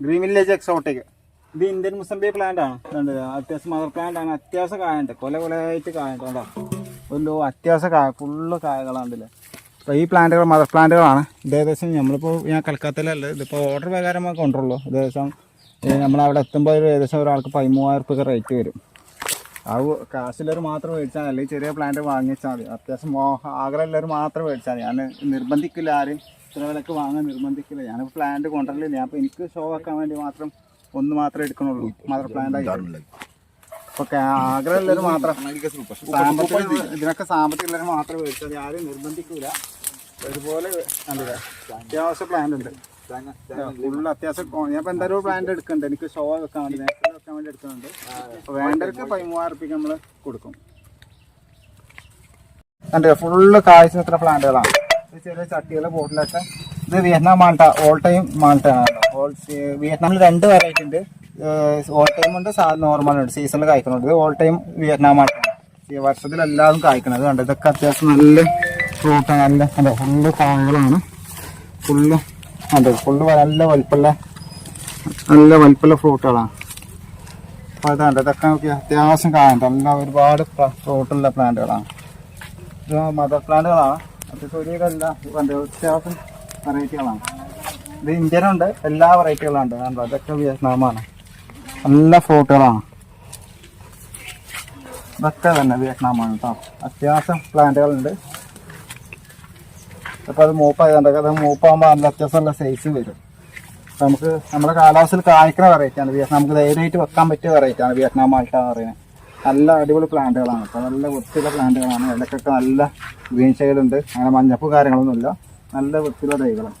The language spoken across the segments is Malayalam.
ഗ്രീൻ വില്ലേജ് എക്സോട്ടിക് ഇത് ഇന്ത്യൻ മുസംബി പ്ലാന്റ് ആണ്. കണ്ടോ? അത്യാവശ്യം മദർ പ്ലാന്റ് ആണ്. അത്യാവശ്യം കായുണ്ട്. കൊല കൊലയായിട്ട് കായുണ്ട്. കണ്ടോ? ഒരു അത്യാവശ്യം കായ ഫുള്ള് കായകളാണ്ടല്ലേ അപ്പോൾ ഈ പ്ലാന്റുകൾ മദർ പ്ലാന്റുകളാണ് ഇത് ഏകദേശം നമ്മളിപ്പോൾ ഞാൻ കൽക്കത്തയിലല്ല ഇതിപ്പോൾ ഓർഡർ പ്രകാരം കൊണ്ടുള്ളൂ ഏകദേശം നമ്മളവിടെ എത്തുമ്പോൾ ഏകദേശം ഒരാൾക്ക് പതിമൂവായിരം റുപ്യ റേറ്റ് വരും. ആ കാശുള്ളവർ മാത്രം മേടിച്ചാൽ മതി. അല്ലെങ്കിൽ ചെറിയ പ്ലാന്റ് വാങ്ങിച്ചാൽ മതി. അത്യാവശ്യം ആഗ്രഹമുള്ളവർ മാത്രം മേടിച്ചാൽ മതി. ഞാൻ നിർബന്ധിക്കില്ല ആരും. ഇത്ര വിലക്ക് വാങ്ങാൻ നിർബന്ധിക്കില്ല. ഞാൻ പ്ലാന്റ് കൊണ്ടുവരില്ല ഞാൻ അപ്പോൾ എനിക്ക് ഷോ ആക്കാൻ വേണ്ടി മാത്രം ഒന്ന് മാത്രമേ എടുക്കണുള്ളൂ മാത്രം പ്ലാന്റ് ആയിട്ട്. അപ്പോൾ ആഗ്രഹമുള്ളവർ മാത്രം സാമ്പത്തിക ഇതിനൊക്കെ സാമ്പത്തികമുള്ളവർ മാത്രം മേടിച്ചാൽ മതി. ആരും നിർബന്ധിക്കില്ല ഒരുപോലെ കണ്ടില്ല അത്യാവശ്യം പ്ലാന്റ് ഉണ്ട്. ഫുള്ള് അത്യാവശ്യം ഞാൻ ഇപ്പോൾ എന്തായാലും പ്ലാന്റ് എടുക്കുന്നുണ്ട് എനിക്ക് ഷോ വെക്കാൻ വേണ്ടി. വെക്കാൻ വേണ്ടി എടുക്കുന്നുണ്ട് അപ്പോൾ വേണ്ടവർക്ക് പതിമൂവായിരം റുപ്യക്ക് നമ്മൾ കൊടുക്കും. കണ്ടോ ഫുള്ള് കാഴ്ച നിൽക്കുന്ന പ്ലാന്റുകളാണ് ഇത് ചെറിയ ചട്ടികളെ ബോട്ടിലൊക്കെ. ഇത് Vietnam Malta all time Malta ആണ് ഓൾ വിയറ്റ്നാമിൽ രണ്ട് വെറൈറ്റി ഉണ്ട്. ഓൾ ടൈം ഉണ്ട് നോർമൽ ഉണ്ട്. സീസണിൽ കായ്ക്കുന്നുണ്ട് ഇത് ഓൾ ടൈം വിയറ്റ്നാം മാൾട്ട ഈ വർഷത്തിൽ എല്ലാതും കായ്ക്കണത് കണ്ടോ? ഇതൊക്കെ അത്യാവശ്യം നല്ല ഫ്രൂട്ട് നല്ല അതെ ഫുള്ള് കായകളാണ്. ഫുള്ള് അതെ ഫുള്ള് നല്ല വലിപ്പമുള്ള നല്ല വലിപ്പമുള്ള ഫ്രൂട്ടുകളാണ് അപ്പോൾ അതാണ്ട് ഇതൊക്കെ നോക്കി അത്യാവശ്യം കായുണ്ട് നല്ല ഒരുപാട് ഫ്രൂട്ടുള്ള പ്ലാന്റുകളാണ് ഇത് മദർ പ്ലാന്റുകളാണ് അത്യാവശ്യം ഒരുവിധമല്ല കല്ല അത്യാവശ്യം വെറൈറ്റികളാണ് ഇത് ഇന്ത്യനുണ്ട് എല്ലാ വെറൈറ്റികളുണ്ട് കണ്ടോ? ഇതൊക്കെ വിയറ്റ്നാമാണ്. നല്ല ഫ്രൂട്ടുകളാണ് ഇതൊക്കെ തന്നെ വിയറ്റ്നാമാണ് കേട്ടോ അത്യാവശ്യം പ്ലാന്റുകളുണ്ട് അപ്പോൾ അത് മൂപ്പായതുകൊണ്ട് അത് മൂപ്പാകുമ്പോൾ നല്ല അത്യാവശ്യം നല്ല സൈസ് വരും. നമുക്ക് നമ്മുടെ കാലാവസ്ഥയിൽ കായ്ക്കുന്ന വെറൈറ്റിയാണ് വിയറ്റ്നാം നമുക്ക് ധൈര്യമായിട്ട് വെക്കാൻ പറ്റിയ വെറൈറ്റിയാണ് വിയറ്റ്നാം മാൾട്ട എന്ന് പറയുന്നത്. നല്ല അടിപൊളി പ്ലാന്റുകളാണ് അപ്പോൾ നല്ല വൃത്തിയുള്ള പ്ലാന്റുകളാണ്. ഇലക്കൊക്കെ നല്ല ഗ്രീൻ ഷെയ്ഡുണ്ട്. അങ്ങനെ മഞ്ഞപ്പ് കാര്യങ്ങളൊന്നുമില്ല. നല്ല വൃത്തിയുള്ള തൈകളാണ്.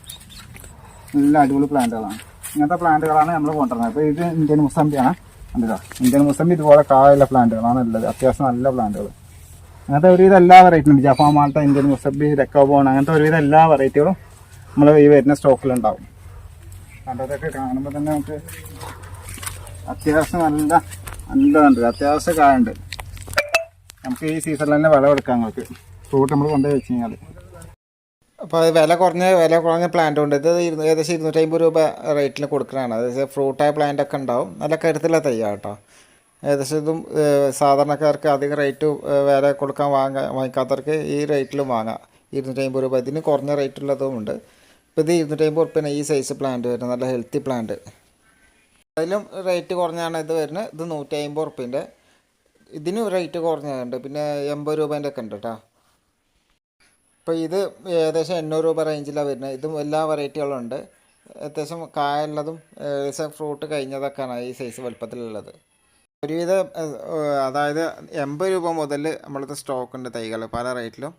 നല്ല അടിപൊളി പ്ലാന്റുകളാണ്. ഇങ്ങനത്തെ പ്ലാന്റുകളാണ് നമ്മൾ കൊണ്ടുവരുന്നത്. അപ്പോൾ ഇത് ഇന്ത്യൻ മുസംബിയാണ് കണ്ടില്ല? ഇന്ത്യൻ മുസംബി ഇതുപോലെ കായുള്ള പ്ലാന്റുകളാണ് ഉള്ളത്. അത്യാവശ്യം നല്ല പ്ലാന്റുകൾ അങ്ങനത്തെ ഒരുവിധം എല്ലാ വെറൈറ്റി ഉണ്ട്. ജപ്പാൻ മാൾട്ട ഇന്ത്യൻ മുസബി രക്കോബോൺ അങ്ങനത്തെ ഒരുവിധം എല്ലാ വെറൈറ്റികളും നമ്മൾ ഈ വരുന്ന സ്റ്റോക്കിലുണ്ടാവും കണ്ടതൊക്കെ കാണുമ്പോൾ തന്നെ നമുക്ക് അത്യാവശ്യം നല്ല നല്ലതുണ്ട്. അത്യാവശ്യം കായുണ്ട്. നമുക്ക് ഈ സീസണിൽ തന്നെ വിളവെടുക്കാം നമുക്ക് ഫ്രൂട്ട് നമ്മൾ കൊണ്ടുപോയി വെച്ച് കഴിഞ്ഞാൽ അപ്പോൾ അത് വില കുറഞ്ഞ വില കുറഞ്ഞ പ്ലാന്റ് ഉണ്ട്. ഇത് ഏകദേശം ഇരുന്നൂറ്റമ്പത് രൂപ റേറ്റിൽ കൊടുക്കുന്നതാണ് അതായത് ഫ്രൂട്ടായ പ്ലാന്റ് ഒക്കെ ഉണ്ടാവും. നല്ല കരുത്തുള്ള തയ്യാ കേട്ടോ. ഏകദേശം ഇതും സാധാരണക്കാർക്ക് അധികം റേറ്റ് വില കൊടുക്കാൻ വാങ്ങാൻ വാങ്ങിക്കാത്തവർക്ക് ഈ റേറ്റിലും വാങ്ങാം. ഇരുന്നൂറ്റമ്പത് രൂപ. ഇതിന് കുറഞ്ഞ റേറ്റുള്ളതും ഉണ്ട്. ഇപ്പോൾ ഇത് ഇരുന്നൂറ്റമ്പത് റുപ്യാണ് ഈ സൈസ് പ്ലാന്റ് വരുന്നത്. നല്ല ഹെൽത്തി പ്ലാന്റ് അതിലും റേറ്റ് കുറഞ്ഞാണ് ഇത് വരുന്നത്. ഇത് നൂറ്റി അമ്പത് ഉറുപ്പ്യന്റെ ഇതിനും റേറ്റ് കുറഞ്ഞുണ്ട് പിന്നെ എൺപത് രൂപേന്റെ ഒക്കെ ഉണ്ട് കേട്ടോ അപ്പോൾ ഇത് ഏകദേശം എണ്ണൂറ് രൂപ റേഞ്ചിലാണ് വരുന്നത്. ഇതും എല്ലാ വെറൈറ്റികളും ഉണ്ട്. അത്യാവശ്യം കായുള്ളതും ഏകദേശം ഫ്രൂട്ട് കഴിഞ്ഞതൊക്കെയാണ് ഈ സൈസ് വലുപ്പത്തിലുള്ളത്. ഒരുവിധം അതായത് എൺപത് രൂപ മുതൽ നമ്മളത് സ്റ്റോക്കുണ്ട് തൈകൾ പല റേറ്റിലും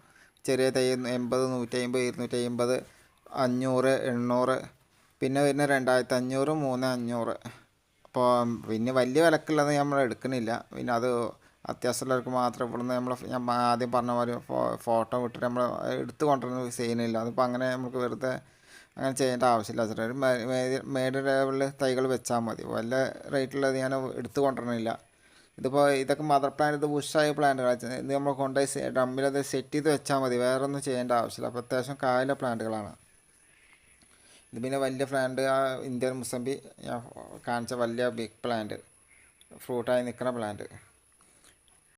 ചെറിയ തൈ എൺപത് നൂറ്റി അമ്പത് ഇരുന്നൂറ്റി അമ്പത് അഞ്ഞൂറ് എണ്ണൂറ് പിന്നെ വരുന്ന രണ്ടായിരത്തി അഞ്ഞൂറ് മൂന്ന് അഞ്ഞൂറ്. അപ്പോൾ പിന്നെ വലിയ വിലക്കുള്ളത് നമ്മൾ എടുക്കുന്നില്ല പിന്നെ അത് അത്യാവശ്യമുള്ളവർക്ക് മാത്രം ഇവിടുന്ന് നമ്മൾ ഞാൻ ആദ്യം പറഞ്ഞ പോലെ ഫോട്ടോ വിട്ടിട്ട് നമ്മൾ എടുത്തു കൊണ്ടുവരുന്ന ചെയ്യുന്നില്ല അതിപ്പോൾ അങ്ങനെ നമുക്ക് വെറുതെ അങ്ങനെ ചെയ്യേണ്ട ആവശ്യമില്ല. ചേട്ടാ ഒരു മേഡ് ലെവലിൽ തൈകൾ വെച്ചാൽ മതി. വല്ല റേറ്റുള്ളത് ഞാൻ എടുത്തു കൊണ്ടുവരണില്ല ഇതിപ്പോൾ ഇതൊക്കെ മദർ പ്ലാൻ ഇത് ബുഷായ പ്ലാന്റുകളാണ് ഇത് നമ്മൾ കൊണ്ടുപോയി ഡമ്മിലത് സെറ്റ് ചെയ്ത് വെച്ചാൽ മതി. വേറൊന്നും ചെയ്യേണ്ട ആവശ്യമില്ല. അപ്പോൾ അത്യാവശ്യം കായല പ്ലാന്റുകളാണ് ഇത് പിന്നെ വലിയ പ്ലാന്റ് ആ ഇന്ത്യൻ മുസംബി ഞാൻ കാണിച്ച വലിയ ബിഗ് പ്ലാന്റ് ഫ്രൂട്ടായി നിൽക്കുന്ന പ്ലാന്റ്